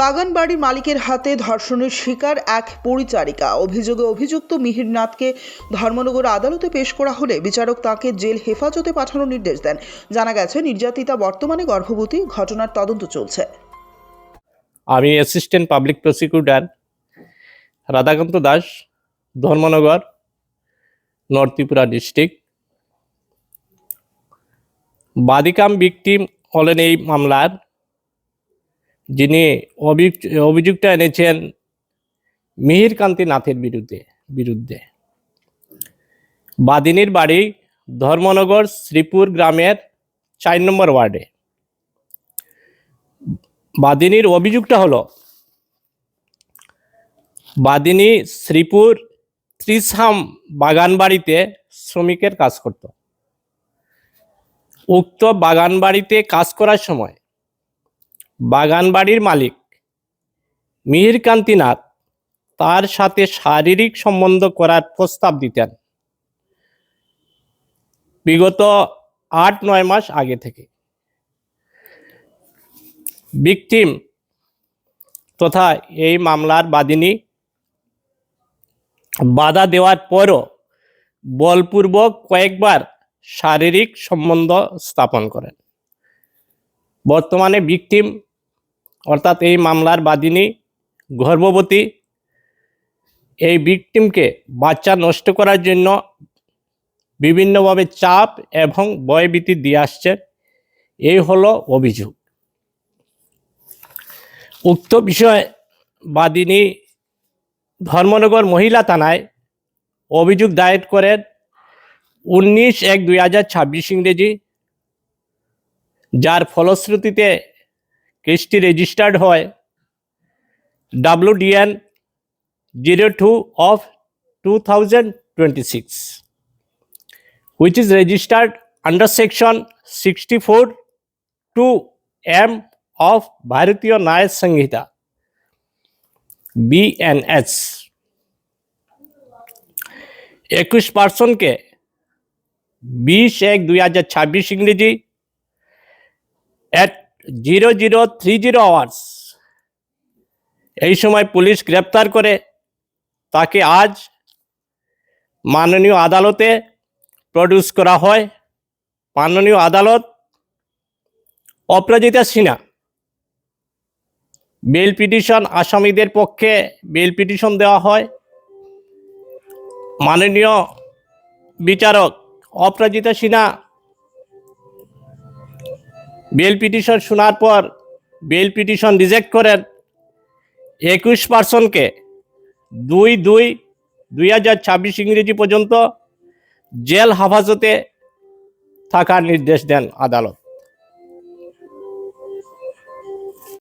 বাগানবাড়ির মালিকের হাতে ধর্ষণের শিকার এক পরিচারিকা। অভিযোগে অভিযুক্ত মিহির নাথকে ধর্মনগর আদালতে পেশ করা হলে বিচারক তাকে জেল হেফাজতে পাঠানোর নির্দেশ দেন। জানা গেছে, নির্যাতিতা বর্তমানে গর্ভবতী, ঘটনার তদন্ত চলছে। আমি assistant public prosecutor Radhakanta Das, Dharmanagar north Tripura district বাদিকাম victim হলেন এই মামলার যিনি অভিযুক্ত এনেছেন মিহিরকান্তি নাথের বিরুদ্ধে বিরুদ্ধে। বাদিনীর বাড়ি ধর্মনগর শ্রীপুর গ্রামের চার নম্বর ওয়ার্ডে। বাদিনীর অভিযোগটা হলো বাদিনী শ্রীপুর ত্রিশাম বাগান বাড়িতে শ্রমিকের কাজ করত। উক্ত বাগান বাড়িতে কাজ করার সময় বাগান বাড়ির মালিক। মিহিরকান্তি নাথ তার সাথে শারীরিক সম্বন্ধ করার প্রস্তাব দিতেন। বিগত আট নয় মাস আগে থেকে। ভিকটিম তথা এই মামলার বাদিনী বাধা দেওয়ার পরও বলপূর্বক কয়েকবার শারীরিক সম্বন্ধ স্থাপন করেন। বর্তমানে ভিকটিম অর্থাৎ এই মামলার বাদিনী গর্ভবতী এই বিকটিমকে বাচ্চা নষ্ট করার জন্য বিভিন্নভাবে চাপ এবং ভয়ভীতি দিয়ে আসছে। এই হলো অভিযোগ। উক্ত বিষয়ে বাদিনী ধর্মনগর মহিলা থানায় অভিযোগ দায়ের করেন উনিশ এক দুই হাজার ছাব্বিশ ইংরেজি, যার ফলশ্রুতিতে কেসটি রেজিস্টার্ড হয় WDN zero two of two thousand twenty six which is registered under section 64 to M of Bharatiya Nyaya Sanghita BNS একুশ পার্সনকে বিশ এক দুই হাজার ছাব্বিশ ইংরেজি at zero zero three zero hours এই সময় পুলিশ গ্রেপ্তার করে তাকে আজ মাননীয় আদালতে প্রডিউস করা হয়। মাননীয় আদালত অপরাজিতা সিনহা বেল পিটিশন আসামিদের পক্ষে বেল পিটিশন দেওয়া হয়। মাননীয় বিচারক অপরাজিতা সিনহা বেল পিটিশন শোনার পর বেল পিটিশন রিজেক্ট করেন একুশ পার্সনকে। দুই দুই দুই হাজার ছাব্বিশ ইংরেজি পর্যন্ত জেল হেফাজতে থাকার নির্দেশ দেন আদালত।